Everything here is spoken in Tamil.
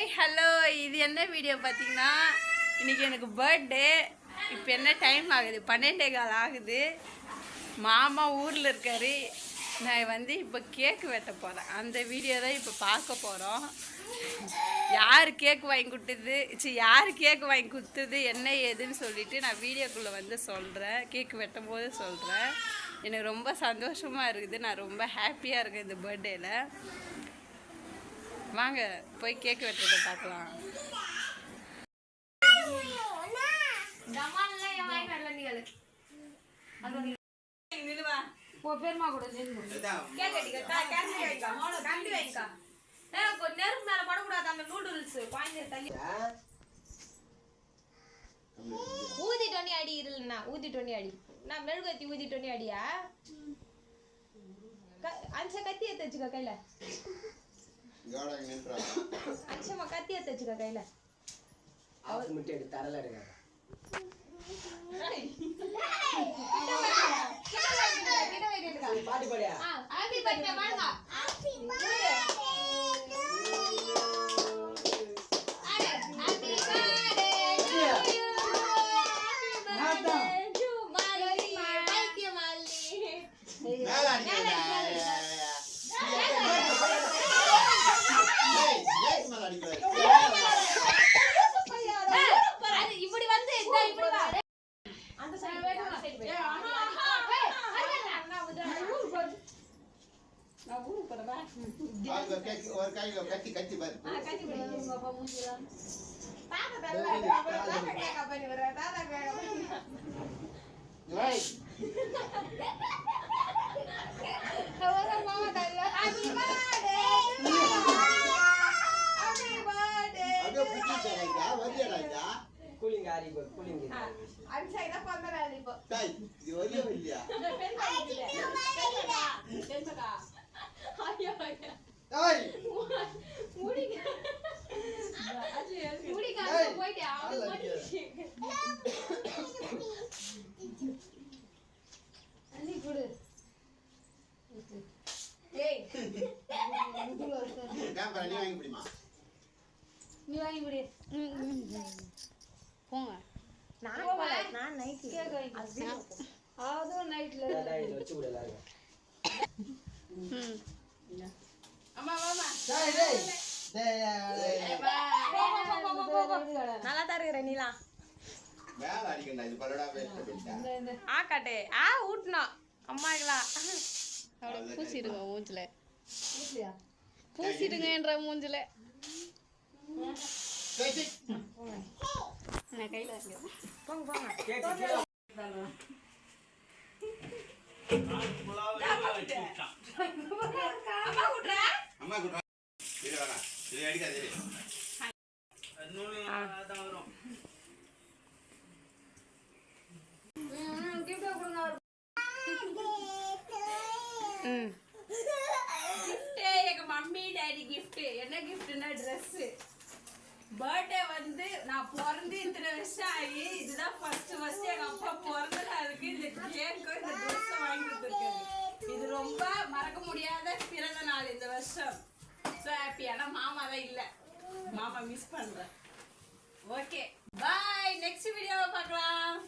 ஹாய் ஹலோ இது என்ன வீடியோ பார்த்தீங்கன்னா இன்றைக்கி எனக்கு பர்த்டே இப்போ என்ன டைம் ஆகுது? பன்னெண்டே கால் ஆகுது. மாமா ஊரில் இருக்காரு. நான் வந்து இப்போ கேக்கு வெட்ட போகிறேன் அந்த வீடியோ தான் இப்போ பார்க்க போகிறோம் யார் கேக் வாங்கி கொடுத்தது? சி யார் கேக் வாங்கி கொடுத்தது? என்ன ஏதுன்னு சொல்லிட்டு நான் வீடியோக்குள்ளே வந்து சொல்கிறேன் கேக் வெட்டும் போது சொல்கிறேன் எனக்கு ரொம்ப சந்தோஷமாக இருக்குது. நான் ரொம்ப ஹாப்பியாக இருக்கேன் இந்த பர்த்டேயில் வாங்க போய் கேக் வெட்டுறத பார்க்கலாம். பெருமா கூட நின்று நெருப்பு மேல படக்கூடாது அந்த நூடுல்ஸ் குழந்தை தள்ளி ஊதிட்டோனி அடி இருலண்ணா ஊதிட்டோனி அடி. நான் மெழுகுவத்தி ஊதிட்டோனி அடியா? அஞ்ச கத்தி எடுத்து வச்சுக்கோ கையில. அஞ்சமா கத்தி எடுத்து வச்சுக்க கையில. ஆஃப் முட்டை எடுத்து தரல இருக்காங்க நான் ஊருக்கு போகிறவா ஒரு கையில கத்தி கத்தி பாரு. கட்டி பிடி தாத்தா தரல தாத்தா கேக்க பண்ணி வர தாத்தா கேக்க பண்ணி ஏய், மாமா தரல ஹாப்பி பர்த்டே ஹாப்பி பர்த்டே அதோ புடிச்சு ராஜா வரியா ராஜா? கூலிங் ஆரி போ கூலிங் அன்சைடா பந்தறாரு இப்போ. டேய் இது வரியா இல்லையா பெண் பெண்மகா ஐயோ ஐயோ டேய் முடிங்க அள்ளி கொடு. ஏய். கேம்பரா நீ வாங்கி பிடிமா நீ வாங்கி கொடு. போங்க. நான் நான் நைட் கேக் வாங்கி அதுவும் நைட்ல. வச்சு கூட எல்லாரும் ம் அம்மா வாமா டேய் டேய் டேய் நல்லா தான் இருக்கிற நீலா. ஆ காட்டு. ஆ ஊட்டணும் அம்மாங்களா பூசிடுங்க மூஞ்சில். பூசிடுங்கன்ற மூஞ்சில். கையில் போங்க போங்க. அம்மா விட்றா அம்மா குட் இது வேணா இது அடிக்காத இரு. கிஃப்ட் கொடுங்க ம் கிஃப்ட் எங்க மம்மி டாடி கிஃப்ட் என்ன கிஃப்ட்னா ட்ரெஸ் பர்த்டே வந்து நான் பிறந்து இத்தனை வருஷம் ஆகி இதுதான் ஃபர்ஸ்ட் ஃபர்ஸ்ட் எங்க அப்பா பிறந்த நாளுக்கு இந்த கேக்கும் இந்த ட்ரெஸ் வாங்கி கொடுத்துருக்காரு இது ரொம்ப மறக்க முடியாத பிறந்த நாள் இந்த வருஷம் ஸோ ஹாப்பி ஆனால் மாமா தான் இல்லை மாமா மிஸ் பண்றேன் ஓகே பாய் நெக்ஸ்ட் வீடியோவை பார்க்கலாம்